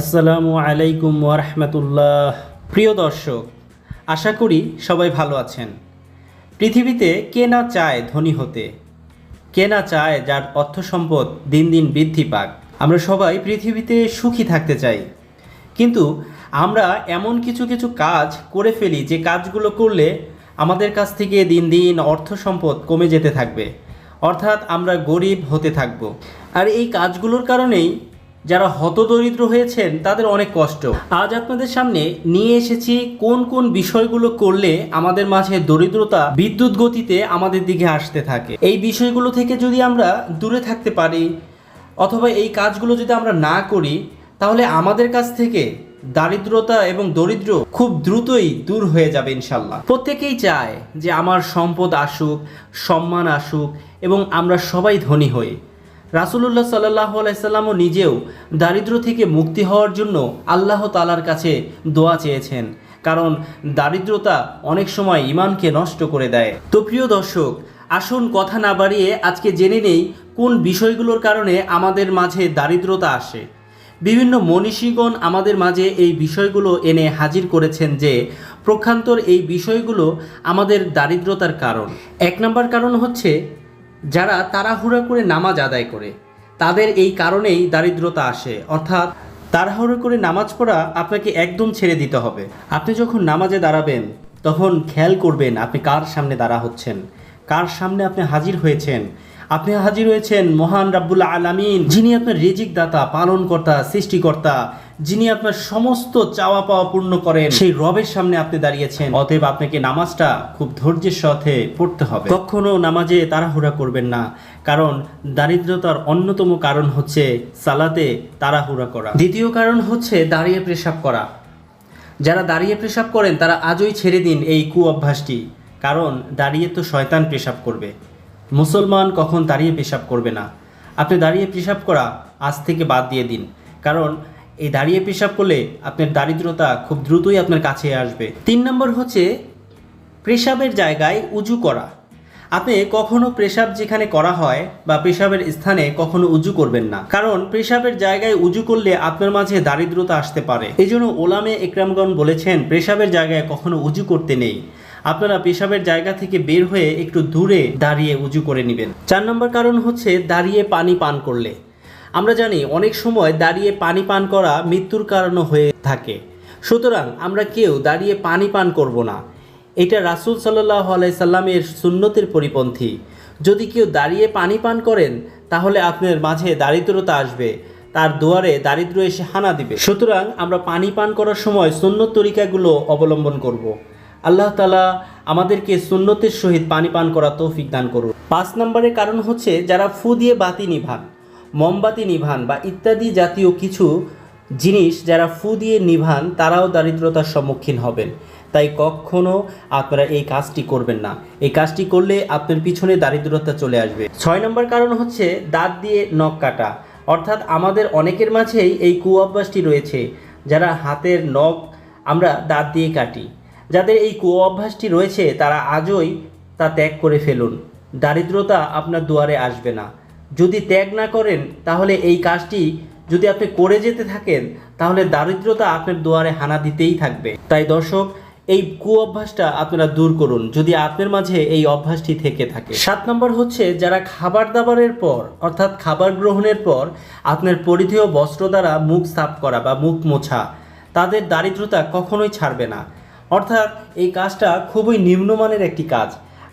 আসসালামু আলাইকুম ওরহমতুল্লাহ প্রিয় দর্শক, আশা করি সবাই ভালো আছেন। পৃথিবীতে কে না চায় ধনী হতে? কে না চায় যার অর্থ সম্পদ দিন দিন বৃদ্ধি পাক? আমরা সবাই পৃথিবীতে সুখী থাকতে চাই। কিন্তু আমরা এমন কিছু কিছু কাজ করে ফেলি যে কাজগুলো করলে আমাদের কাছ থেকে দিন দিন অর্থ সম্পদ কমে যেতে থাকবে। অর্থাৎ আমরা গরিব হতে থাকব। আর এই কাজগুলোর কারণেই যারা হতদরিদ্র হয়েছেন, তাদের অনেক কষ্ট। আজ আপনাদের সামনে নিয়ে এসেছি কোন কোন বিষয়গুলো করলে আমাদের মাঝে দরিদ্রতা বিদ্যুৎ গতিতে আমাদের দিকে আসতে থাকে। এই বিষয়গুলো থেকে যদি আমরা দূরে থাকতে পারি, অথবা এই কাজগুলো যদি আমরা না করি, তাহলে আমাদের কাছ থেকে দারিদ্রতা এবং দরিদ্র খুব দ্রুতই দূর হয়ে যাবে ইনশাল্লাহ প্রত্যেকেই চায় যে আমার সম্পদ আসুক, সম্মান আসুক, এবং আমরা সবাই ধনী হই। রাসুলুল্লাহ সাল্লাহ আলাইসাল্লামও নিজেও দারিদ্র থেকে মুক্তি হওয়ার জন্য আল্লাহ তালার কাছে দোয়া চেয়েছেন। কারণ দারিদ্রতা অনেক সময় ইমানকে নষ্ট করে দেয়। তো প্রিয় দর্শক, আসুন কথা না বাড়িয়ে আজকে জেনে নেই কোন বিষয়গুলোর কারণে আমাদের মাঝে দারিদ্রতা আসে। বিভিন্ন মনীষীগণ আমাদের মাঝে এই বিষয়গুলো এনে হাজির করেছেন যে, প্রক্ষান্তর এই বিষয়গুলো আমাদের দারিদ্রতার কারণ। এক নম্বর কারণ হচ্ছে যারা তাড়াহুড়া করে নামাজ আদায় করে। তাদের এই কারণেই দারিদ্রতা আসে। অর্থাৎ তাড়াহুড়ো করে নামাজ পড়া আপনাকে একদম ছেড়ে দিতে হবে। আপনি যখন নামাজে দাঁড়াবেন, তখন খেয়াল করবেন আপনি কার সামনে দাঁড়া হচ্ছেন। কার সামনে আপনি হাজির হয়েছেন। আপনি হাজির হয়েছেন মহান রাব্বুল আলামিন, যিনি আপনার রিজিক দাতা পালনকর্তা, সৃষ্টিকর্তা, যিনি আপনার সমস্ত চাওয়া পাওয়া পূর্ণ করেন, সেই রবের সামনে আপনি দাঁড়িয়েছেন। অতএব আপনাকে নামাজটা খুব ধৈর্যের সাথে পড়তে হবে। কখনো নামাজে তাড়াহুড়া করবেন না, কারণ দারিদ্রতার অন্যতম কারণ হচ্ছে সালাতে তাড়াহুড়া করা। দ্বিতীয় কারণ হচ্ছে দাঁড়িয়ে পেশাব করা। যারা দাঁড়িয়ে পেশাব করেন, তারা আজই ছেড়ে দিন এই কু অভ্যাসটি কারণ দাঁড়িয়ে তো শয়তান পেশাব করবে। মুসলমান কখন দাঁড়িয়ে পেশাব করবে না? আপনি দাঁড়িয়ে পেশাব করা আজ থেকে বাদ দিয়ে দিন। কারণ, এই দাঁড়িয়ে পেশাব করলে আপনার দারিদ্রতা খুব দ্রুতই আপনার কাছে আসবে। তিন নম্বর হচ্ছে, পেশাবের জায়গায় উজু করা। আপনি কখনো পেশাব যেখানে করা হয় বা পেশাবের স্থানে কখনো উজু করবেন না। কারণ, পেশাবের জায়গায় উজু করলে আপনার মাঝে দারিদ্রতা আসতে পারে। এই জন্য ওলামে একরামগণ বলেছেন, পেশাবের জায়গায় কখনো উজু করতে নেই। আপনারা পেশাবের জায়গা থেকে বের হয়ে একটু দূরে দাঁড়িয়ে উজু করে নেবেন। চার নম্বর কারণ হচ্ছে দাঁড়িয়ে পানি পান করলে। আমরা জানি অনেক সময় দাঁড়িয়ে পানি পান করা মৃত্যুর কারণও হয়ে থাকে। সুতরাং আমরা কেউ দাঁড়িয়ে পানি পান করব না। এটা রাসুল সাল্লাহ আলাইসাল্লামের সুন্নতের পরিপন্থী। যদি কেউ দাঁড়িয়ে পানি পান করেন, তাহলে আপনার মাঝে দারিদ্রতা আসবে, তার দুয়ারে দারিদ্র এসে হানা দিবে। সুতরাং আমরা পানি পান করার সময় সুন্নত তরিকাগুলো অবলম্বন করব। আল্লাহ তালা আমাদেরকে সুন্নতের সহিত পানি পান করা তৌফিক দান করুন। পাঁচ নম্বরের কারণ হচ্ছে যারা ফু দিয়ে বাতি নিভান, মোমবাতি নিভান বা ইত্যাদি জাতীয় কিছু জিনিস যারা ফু দিয়ে নিভান, তারাও দারিদ্রতার সম্মুখীন হবেন। তাই কখনো আপনারা এই কাজটি করবেন না। এই কাজটি করলে আপনার পিছনে দারিদ্রতা চলে আসবে। ছয় নম্বর কারণ হচ্ছে দাঁত দিয়ে নখ কাটা। অর্থাৎ আমাদের অনেকের মাঝেই এই কুঅভ্যাসটি রয়েছে, যারা হাতের নখ আমরা দাঁত দিয়ে কাটি। যাদের এই কু অভ্যাসটি রয়েছে, তারা আজই তা ত্যাগ করে ফেলুন। দারিদ্রতা আপনার দুয়ারে আসবে না। যদি ত্যাগ না করেন, তাহলে এই কাজটি যদি আপনি করে যেতে থাকেন, তাহলে দারিদ্রতা আপনার দুয়ারে হানা দিতেই থাকবে। তাই দর্শক, এই কু অভ্যাসটা আপনারা দূর করুন, যদি আপনার মাঝে এই অভ্যাসটি থেকে থাকে। সাত নম্বর হচ্ছে, যারা খাবার দাবারের পর, অর্থাৎ খাবার গ্রহণের পর, আপনার পরিধেয় বস্ত্র দ্বারা মুখ সাফ করা বা মুখ মোছা, তাদের দারিদ্রতা কখনোই ছাড়বে না। অর্থাৎ এই কাজটা খুবই নিম্নমানের একটি কাজ।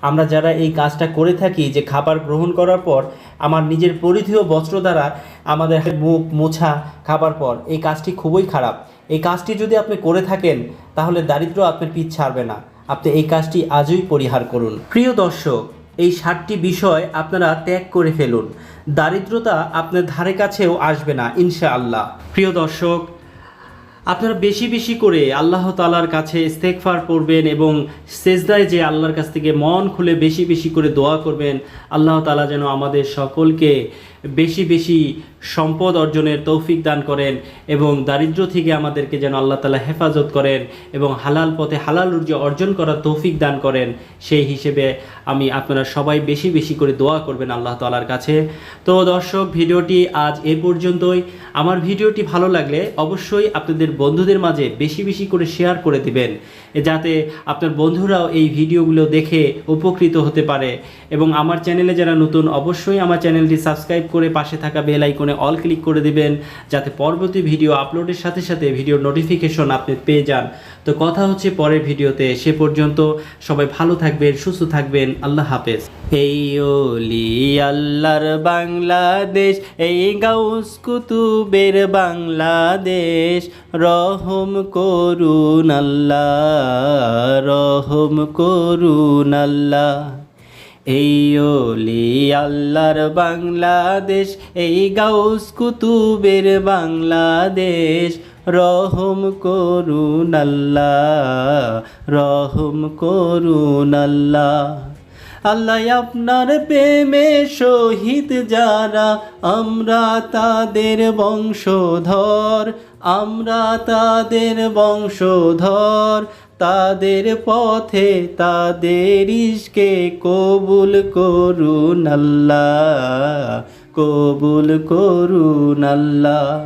আমরা যারা এই কাজটা করে থাকি, যে খাবার গ্রহণ করার পর আমার নিজের পরিধেয় বস্ত্র দ্বারা আমাদের মুখ, মোছা, খাবার পর, এই কাজটি খুবই খারাপ। এই কাজটি যদি আপনি করে থাকেন, তাহলে দারিদ্র আপনার পিছ ছাড়বে না। আপনি এই কাজটি আজই পরিহার করুন। প্রিয় দর্শক, এই ষাটটি বিষয় আপনারা ত্যাগ করে ফেলুন। দারিদ্রতা আপনার ধারে কাছেও আসবে না, ইনশাআল্লাহ। প্রিয় দর্শক আপনারা বেশি বেশি করে আল্লাহ তালার কাছে ইস্তেকফার করবেন এবং সেজদায় যে আল্লাহর কাছ থেকে মন খুলে বেশি বেশি করে দোয়া করবেন, আল্লাহ তালা যেন আমাদের সকলকে বেশি বেশি সম্পদ অর্জনের তৌফিক দান করেন এবং দারিদ্র থেকে আমাদেরকে যেন আল্লাহ তালা হেফাজত করেন এবং হালাল পথে হালাল রুজি অর্জন করার তৌফিক দান করেন, সেই হিসেবে আমি আপনারা সবাই বেশি বেশি করে দোয়া করবেন আল্লাহ তালার কাছে। তো দর্শক, ভিডিওটি আজ এ পর্যন্তই। আমার ভিডিওটি ভালো লাগলে অবশ্যই আপনাদের বন্ধুদের মাঝে বেশি বেশি করে শেয়ার করে দিবেন, যাতে আপনার বন্ধুরাও এই ভিডিওগুলো দেখে উপকৃত হতে পারে। এবং আমার চ্যানেলে যারা নতুন, অবশ্যই আমার চ্যানেলটি সাবস্ক্রাইব করে পাশে থাকা বেল আইকনে অল ক্লিক করে দিবেন, যাতে পরবর্তী ভিডিও আপলোডের সাথে সাথে ভিডিওর নোটিফিকেশন আপনি পেয়ে যান। তো কথা হচ্ছে পরের ভিডিওতে সে পর্যন্ত সবাই ভালো থাকবেন, সুস্থ থাকবেন, আল্লাহ হাফেজ। এই ওলি আল্লাহর বাংলাদেশ, এই গাউস কুতুবের বাংলাদেশ, রহম করুন আল্লাহ, রহম করুন আল্লাহ। এই ওলি আল্লাহর বাংলাদেশ, এই গাউস কুতুবের বাংলাদেশ। রহম করুন আল্লাহ, রহম করুন আল্লাহ। আল্লাহ আপনার প্রেমে শহীদ যারা, আমরা তাদের বংশধর, আমরা তাদের বংশধর। তাদের পথে তাদের ইশকে কবুল করুন আল্লাহ, কবুল করুন আল্লাহ।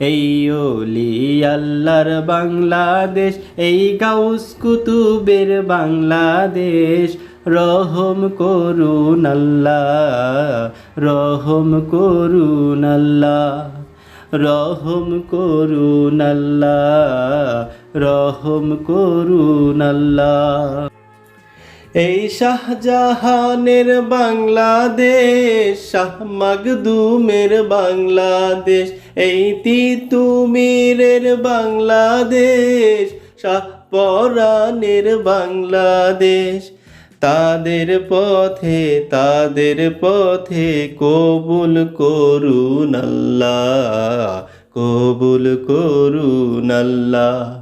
এই ওলি আল্লাহর বাংলাদেশ, এই গাউস কুতুবের বাংলাদেশ, রহম করুন আল্লাহ, রহম করুন আল্লাহ, রহম করুন আল্লাহ। রহম করুন এই শাহজাহানের বাংলাদেশ, শাহ মাগদুমের বাংলাদেশ, এই তিতুমিরের বাংলাদেশ, শাহ পরাণের বাংলাদেশ। তাদের পথে তাদের পথে কবুল করুন আল্লাহ, কবুল করুন আল্লাহ।